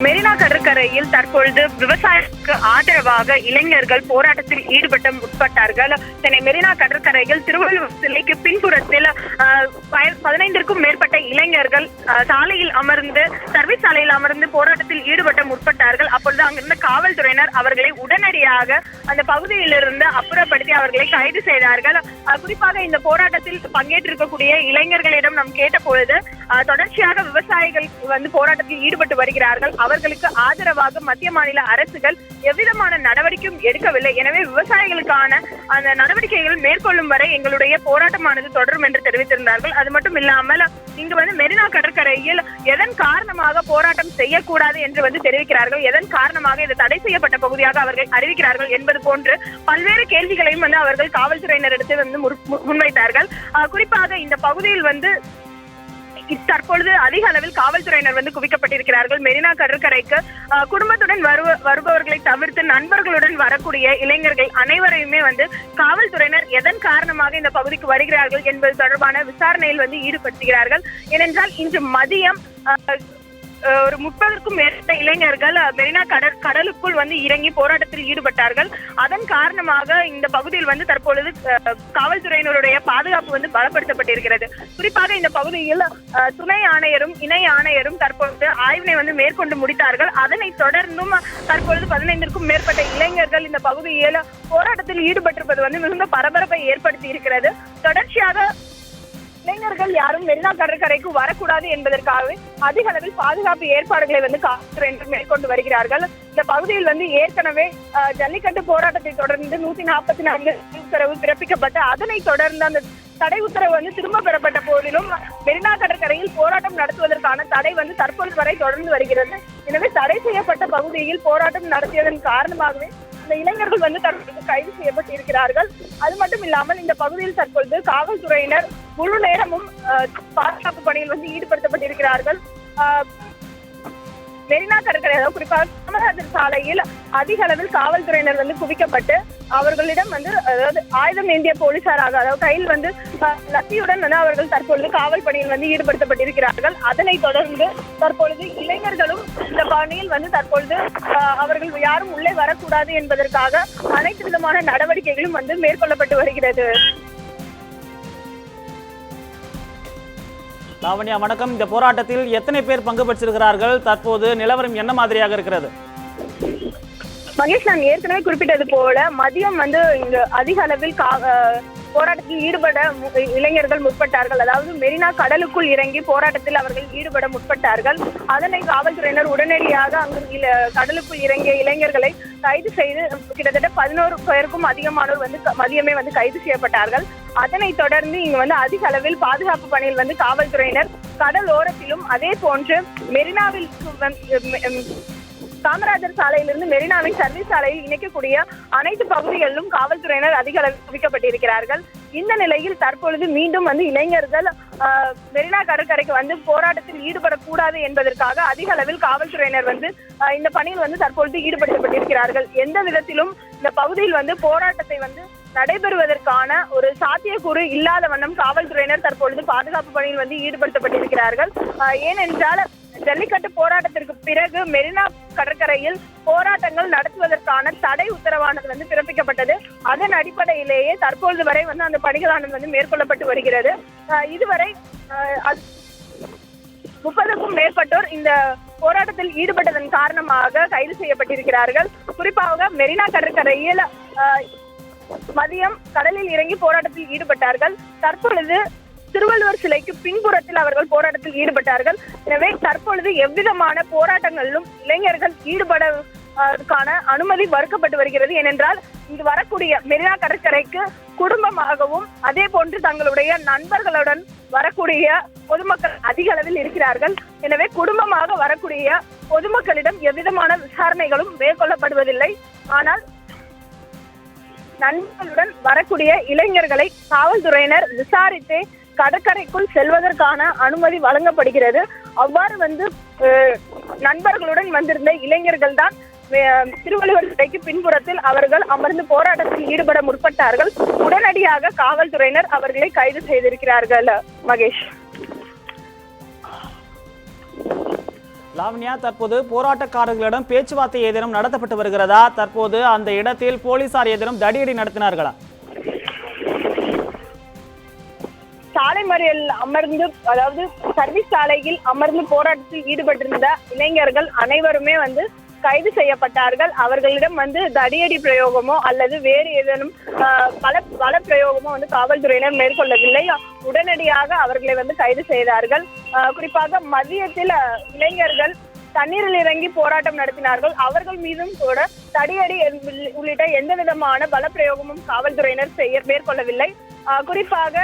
மெரினா கடற்கரையில் தற்பொழுது விவசாயிக்கு ஆதரவாக இளைஞர்கள் போராட்டத்தில் ஈடுபட்ட முற்பட்டார்கள். சென்னை மெரினா கடற்கரையில் திருவள்ளுவர் சிலைக்கு பின்புறத்தில் பதினைந்திற்கும் மேற்பட்ட இளைஞர்கள் சாலையில் அமர்ந்து சர்வீஸ் சாலையில் அமர்ந்து போராட்டத்தில் ஈடுபட்ட முற்பட்டார்கள். அப்பொழுது அங்கிருந்த காவல்துறையினர் அவர்களை உடனடியாக அந்த பகுதியிலிருந்து அப்புறப்படுத்தி அவர்களை கைது செய்தார்கள். குறிப்பாக இந்த போராட்டத்தில் பங்கேற்றிருக்கக்கூடிய இளைஞர்களிடம் நாம் கேட்ட பொழுது தொடர்ச்சியாக விவசாயிகள் வந்து போராட்டத்தில் ஈடுபட்டு வருகிறார்கள். அவர்களுக்கு ஆதரவாக மத்திய மாநில அரசுகள் எவ்விதமான நடவடிக்கையும் எடுக்கவில்லை. எனவே விவசாயிகளுக்கான அந்த நடவடிக்கைகள் மேற்கொள்ளும் வரை எங்களுடைய போராட்டமானது தொடரும் என்று தெரிவித்திருந்தார்கள். அது மட்டும் இல்லாமல் இங்கு வந்து மெரினா கடற்கரையில் எதன் காரணமாக போராட்டம் செய்யக்கூடாது என்று வந்து தெரிவிக்கிறார்கள். எதன் காரணமாக இது தடை செய்யப்பட்ட பகுதியாக அவர்கள் அறிவிக்கிறார்கள் என்பது போன்று பல்வேறு கேள்விகளையும் வந்து அவர்கள் காவல்துறையினரிடத்தில் வந்து முன்வைத்தார்கள். குறிப்பாக இந்த பகுதியில் வந்து தற்பொழுது அதிக அளவில் காவல்துறையினர் வந்து குவிக்கப்பட்டிருக்கிறார்கள். மெரினா கடற்கரைக்கு குடும்பத்துடன் வருவ வருபவர்களை தவிர்த்து நண்பர்களுடன் வரக்கூடிய இளைஞர்கள் அனைவரையுமே வந்து காவல்துறையினர் எதன் காரணமாக இந்த பகுதிக்கு வருகிறார்கள் என்பது தொடர்பான விசாரணையில் வந்து ஈடுபடுத்துகிறார்கள். ஏனென்றால் இன்று மதியம் ஒரு முப்பதற்கும் மேற்பட்ட இளைஞர்கள் மெரினா கடல் கடலுக்குள் வந்து இறங்கி போராட்டத்தில் ஈடுபட்டார்கள். அதன் காரணமாக இந்த பகுதியில் வந்து தற்பொழுது காவல்துறையினருடைய பாதுகாப்பு வந்து பலப்படுத்தப்பட்டிருக்கிறது. குறிப்பாக இந்த பகுதியில் துணை ஆணையரும் இணை ஆணையரும் தற்பொழுது ஆய்வினை வந்து மேற்கொண்டு முடித்தார்கள். அதனைத் தொடர்ந்தும் தற்பொழுது பதினைந்திற்கும் மேற்பட்ட இளைஞர்கள் இந்த பகுதியில் போராட்டத்தில் ஈடுபட்டிருப்பது வந்து மிகுந்த பரபரப்பை ஏற்படுத்தி இருக்கிறது தொடர்ச்சியாக இளைஞர்கள் யாரும் மெரினா கடற்கரைக்கு வரக்கூடாது என்பதற்காகவே அதிக அளவில் பாதுகாப்பு ஏற்பாடுகளை வந்து காவல்துறையினர் மேற்கொண்டு வருகிறார்கள். இந்த பகுதியில் வந்து ஏற்கனவே ஜல்லிக்கட்டு போராட்டத்தை தொடர்ந்து நூத்தி நாற்பத்தி நான்கு உத்தரவு பிறப்பிக்கப்பட்டு அதனை தொடர்ந்து அந்த தடை உத்தரவு வந்து திரும்ப பெறப்பட்ட போதிலும் மெரினா கடற்கரையில் போராட்டம் நடத்துவதற்கான தடை வந்து தற்பொழுது வரை தொடர்ந்து வருகிறது. எனவே தடை செய்யப்பட்ட பகுதியில் போராட்டம் நடத்தியதன் காரணமாகவே இந்த இளைஞர்கள் வந்து தற்பொழுது கைது செய்யப்பட்டிருக்கிறார்கள். அது மட்டும் இல்லாமல் இந்த பகுதியில் தற்பொழுது காவல்துறையினர் முழு நேரமும் அஹ், பாதுகாப்பு பணியில் வந்து ஈடுபடுத்தப்பட்டிருக்கிறார்கள். மெரினா கடற்கரை குறிப்பாக காமராஜர் சாலையில் அதிக அளவில் காவல்துறையினர் வந்து குவிக்கப்பட்டு அவர்களிடம் வந்து அதாவது ஆயுதம் ஏந்திய போலீசாராக அதாவது கையில் வந்து லத்தியுடன் வந்து அவர்கள் தற்பொழுது காவல் பணியில் வந்து ஈடுபடுத்தப்பட்டிருக்கிறார்கள். அதனைத் தொடர்ந்து தற்பொழுது இளைஞர்களும் இந்த பணியில் வந்து தற்பொழுது அவர்கள் யாரும் உள்ளே வரக்கூடாது என்பதற்காக அனைத்து விதமான நடவடிக்கைகளும் வந்து மேற்கொள்ளப்பட்டு வருகிறது. லாவண்யா வணக்கம். இந்த போராட்டத்தில் எத்தனை பேர் பங்கு பெற்றிருக்கிறார்கள்? தற்போது நிலவரம் என்ன மாதிரியாக இருக்கிறது? மகேஷ் நான் ஏற்கனவே குறிப்பிட்டது போல மதியம் வந்து இங்கு அதிக அளவில் போராட்டத்தில் ஈடுபட இளைஞர்கள் முற்பட்டார்கள். அதாவது மெரினா கடலுக்குள் இறங்கி போராட்டத்தில் அவர்கள் ஈடுபட முற்பட்டார்கள். அதனை காவல்துறையினர் உடனடியாக அங்கு இல- கடலுக்குள் இறங்கிய இளைஞர்களை கைது செய்து கிட்டத்தட்ட பதினோரு பேருக்கும் அதிகமானோர் வந்து மதியமே வந்து கைது செய்யப்பட்டார்கள். அதனைத் தொடர்ந்து இங்கு வந்து அதிக அளவில் பாதுகாப்பு பணியில் வந்து காவல்துறையினர் கடல் ஓரத்திலும் அதே போன்று மெரினாவில் காமராஜர் சாலையிலிருந்து மெரினாவின் சர்வீஸ் சாலையில் இணைக்கக்கூடிய அனைத்து பகுதிகளிலும் காவல்துறையினர் அதிக அளவில் குவிக்கப்பட்டிருக்கிறார்கள். இந்த நிலையில் தற்பொழுது மீண்டும் வந்து இளைஞர்கள் மெரினா கடற்கரைக்கு வந்து போராட்டத்தில் ஈடுபடக்கூடாது என்பதற்காக அதிக அளவில் காவல்துறையினர் வந்து இந்த பணியில் வந்து தற்பொழுது ஈடுபடுத்தப்பட்டிருக்கிறார்கள். எந்த விதத்திலும் இந்த பகுதியில் வந்து போராட்டத்தை வந்து நடைபெறுவதற்கான ஒரு சாத்தியக்கூறு இல்லாத வண்ணம் காவல்துறையினர் தற்பொழுது பாதுகாப்பு பணியில் வந்து ஈடுபடுத்தப்பட்டிருக்கிறார்கள். ஏனென்றால் ஜல்லிக்கட்டு போராட்டத்திற்கு பிறகு மெரினா கடற்கரையில் போராட்டங்கள் நடத்துவதற்கான தடை உத்தரவானது வந்து பிறப்பிக்கப்பட்டது. அதன் அடிப்படையிலேயே தற்பொழுது வரை வந்து அந்த பணிகளானது வந்து மேற்கொள்ளப்பட்டு வருகிறது. இதுவரை முப்பதுக்கும் மேற்பட்டோர் இந்த போராட்டத்தில் ஈடுபட்டதன் காரணமாக கைது செய்யப்பட்டிருக்கிறார்கள். குறிப்பாக மெரினா கடற்கரையில் ஆஹ், மதியம் கடலில் இறங்கி போராட்டத்தில் ஈடுபட்டார்கள். தற்பொழுது திருவள்ளுவர் சிலைக்கு பின்புறத்தில் அவர்கள் போராட்டத்தில் ஈடுபட்டார்கள். எனவே தற்பொழுது எவ்விதமான போராட்டங்களிலும் இளைஞர்கள் ஈடுபட அனுமதி மறுக்கப்பட்டு வருகிறது. ஏனென்றால் இங்கு வரக்கூடிய மெரினா கடற்கரைக்கு குடும்பமாகவும் அதே போன்று தங்களுடைய நண்பர்களுடன் வரக்கூடிய பொதுமக்கள் அதிக அளவில் இருக்கிறார்கள். எனவே குடும்பமாக வரக்கூடிய பொதுமக்களிடம் எவ்விதமான விசாரணைகளும் மேற்கொள்ளப்படுவதில்லை. ஆனால் நண்பர்களுடன் வரக்கூடிய இளைஞர்களை காவல்துறையினர் விசாரித்து கடற்கரைக்குள் செல்வதற்கான அனுமதி வழங்கப்படுகிறது. அவ்வாறு வந்து நண்பர்களுடன் வந்திருந்த இளைஞர்கள் தான் திருவள்ளுவர் சிலைக்கு பின்புறத்தில் அவர்கள் அமர்ந்து போராட்டத்தில் ஈடுபட முற்பட்டார்கள். உடனடியாக காவல்துறையினர் அவர்களை கைது செய்திருக்கிறார்கள் மகேஷ். லாவண்யா தற்போது போராட்டக்காரர்களிடம் பேச்சுவார்த்தை ஏதேனும் நடத்தப்பட்டு வருகிறதா? தற்போது அந்த இடத்தில் போலீசார் ஏதேனும் தடியடி நடத்தினார்களா? சாலை மறியல் அமர்ந்து அதாவது சர்வீஸ் சாலையில் அமர்ந்து போராட்டத்தில் ஈடுபட்டிருந்த இளைஞர்கள் அனைவருமே வந்து கைது செய்யப்பட்டார்கள். அவர்களிடம் வந்து தடியடி பிரயோகமோ அல்லது வேறு ஏதேனும் பல பல பிரயோகமோ வந்து காவல்துறையினர் மேற்கொள்ளவில்லை. உடனடியாக அவர்களை வந்து கைது செய்தார்கள். குறிப்பாக மதியத்தில் இளைஞர்கள் தண்ணீரில் இறங்கி போராட்டம் நடத்தினார்கள். அவர்கள் மீதும் கூட தடியடி உள்ளிட்ட எந்த விதமான பலப்பிரயோகமும் காவல்துறையினர் செய்ய மேற்கொள்ளவில்லை. ஆஹ், குறிப்பாக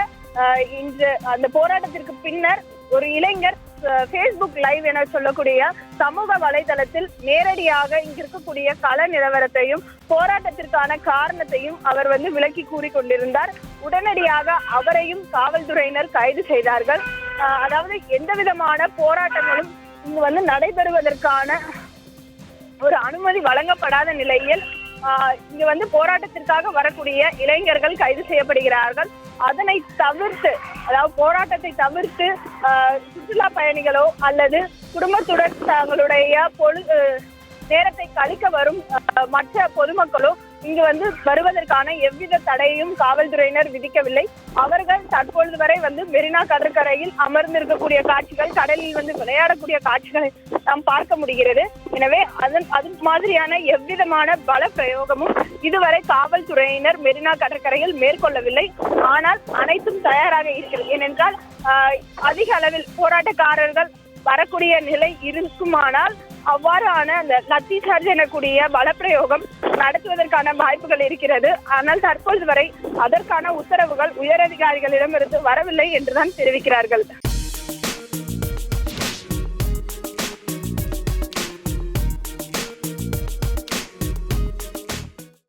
இன்று அந்த போராட்டத்திற்கு பின்னர் ஒரு இளைஞர் ஃபேஸ்புக் லைவ் என சொல்லக்கூடிய சமூக வலைதளத்தில் நேரடியாக இங்க இருக்கக்கூடிய கள நிலவரத்தையும் போராட்டத்திற்கான காரணத்தையும் அவர் வந்து விளக்கி கூறிக்கொண்டிருந்தார் உடனடியாக அவரையும் காவல்துறையினர் கைது செய்தார்கள். ஆஹ், அதாவது எந்த விதமான போராட்டங்களும் இங்கு வந்து நடைபெறுவதற்கான ஒரு அனுமதி வழங்கப்படாத நிலையில் ஆஹ், இங்க வந்து போராட்டத்திற்காக வரக்கூடிய இளைஞர்கள் கைது செய்யப்படுகிறார்கள். அதனை தவிர்த்து அதாவது போராட்டத்தை தவிர்த்து சுற்றுலா பயணிகளோ அல்லது குடும்பத்துடன் தங்களுடைய பொழு அஹ், நேரத்தை கழிக்க வரும் மற்ற பொதுமக்களோ இங்கு வந்து வருவதற்கான எவ்வித தடையும் காவல்துறையினர் விதிக்கவில்லை. அவர்கள் தற்பொழுது வரை வந்து மெரினா கடற்கரையில் அமர்ந்திருக்கக்கூடிய காட்சிகள் கடலில் வந்து விளையாடக்கூடிய காட்சிகளை நாம் பார்க்க முடிகிறது. எனவே அதன் அது மாதிரியான எவ்விதமான பல பிரயோகமும் இதுவரை காவல்துறையினர் மெரினா கடற்கரையில் மேற்கொள்ளவில்லை. ஆனால் அனைத்தும் தயாராக இருக்கிறது. ஏனென்றால் அதிக அளவில் போராட்டக்காரர்கள் வரக்கூடிய நிலை இருக்குமானால் அவ்வாறான அந்த லத்தி சார்ஜ் எனக்கூடிய பலப்பிரயோகம் நடத்துவதற்கான வாய்ப்புகள் இருக்கிறது. ஆனால் தற்பொழுது வரை அதற்கான உத்தரவுகள் உயரதிகாரிகளிடமிருந்து வரவில்லை என்றுதான் தெரிவிக்கிறார்கள்.